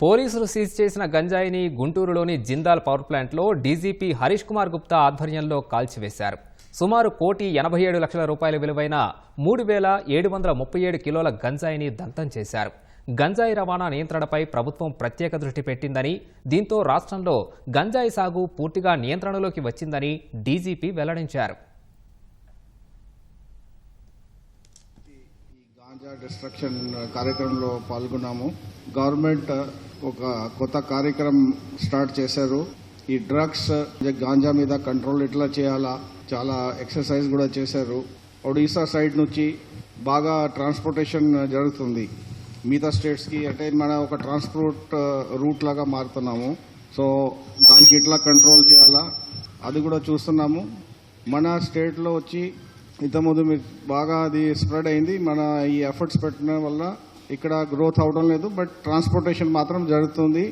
పోలీసులు సీజ్ చేసిన గంజాయిని గుంటూరులోని జిందాల్ పవర్ ప్లాంట్లో డీజీపీ హరీష్ కుమార్ గుప్తా ఆధ్వర్యంలో కాల్చివేశారు. సుమారు కోటి ఎనభై ఏడు లక్షల రూపాయల విలువైన మూడు వేల ఏడు వందల ముప్పై ఏడు కిలోల గంజాయిని దగ్ధం చేశారు. గంజాయి రవాణా నియంత్రణపై ప్రభుత్వం ప్రత్యేక దృష్టి పెట్టిందని దీంతో రాష్ట్రంలో గంజాయి సాగు పూర్తిగా నియంత్రణలోకి వచ్చిందని డీజీపీ వెల్లడించారు. గాంజా డిస్ట్రక్షన్ కార్యక్రమంలో పాల్గొన్నాము. గవర్నమెంట్ ఒక కొత్త కార్యక్రమం స్టార్ట్ చేశారు. ఈ డ్రగ్స్ గాంజా మీద కంట్రోల్ ఎట్లా చేయాలా చాలా ఎక్సర్సైజ్ కూడా చేశారు. ఒడిశా సైడ్ నుంచి బాగా ట్రాన్స్పోర్టేషన్ జరుగుతుంది. మిగతా స్టేట్స్కి అంటే మన ఒక ట్రాన్స్పోర్ట్ రూట్ లాగా మారుతున్నాము. సో దానికి ఎట్లా కంట్రోల్ చేయాలా అది కూడా చూస్తున్నాము. మన స్టేట్లో వచ్చి ఇంతకుముందు మీరు బాగా అది స్ప్రెడ్ అయింది. మన ఈ ఎఫర్ట్స్ పెట్టడం వల్ల ఇక్కడ గ్రోత్ అవడం లేదు బట్ ట్రాన్స్పోర్టేషన్ మాత్రం జరుగుతుంది.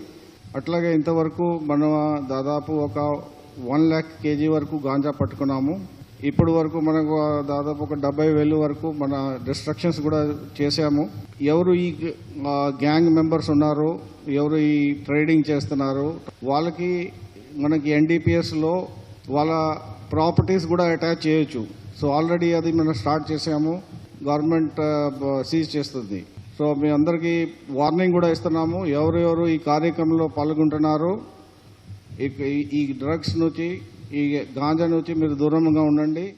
అట్లాగే ఇంతవరకు మనం దాదాపు ఒక వన్ ల్యాక్ కేజీ వరకు గాంజా పట్టుకున్నాము. ఇప్పుడు వరకు మనకు దాదాపు ఒక డెబ్బై వేలు వరకు మన డిస్ట్రక్షన్స్ కూడా చేశాము. ఎవరు ఈ గ్యాంగ్ మెంబర్స్ ఉన్నారో ఎవరు ఈ ట్రేడింగ్ చేస్తున్నారు వాళ్ళకి మనకి ఎన్డీపీఎస్లో వాళ్ళ ప్రాపర్టీస్ కూడా అటాచ్ చేయొచ్చు. సో ఆల్రెడీ అది మనం స్టార్ట్ చేసాము. గవర్నమెంట్ సీజ్ uh, చేస్తుంది. సో మీ అందరికీ వార్నింగ్ కూడా ఇస్తున్నాము. ఎవరెవరు ఈ కార్యక్రమంలో పాల్గొంటున్నారు ఈ- ఈ డ్రగ్స్ నుంచి ఈ గాంజా నుంచి మీరు దూరంగా ఉండండి.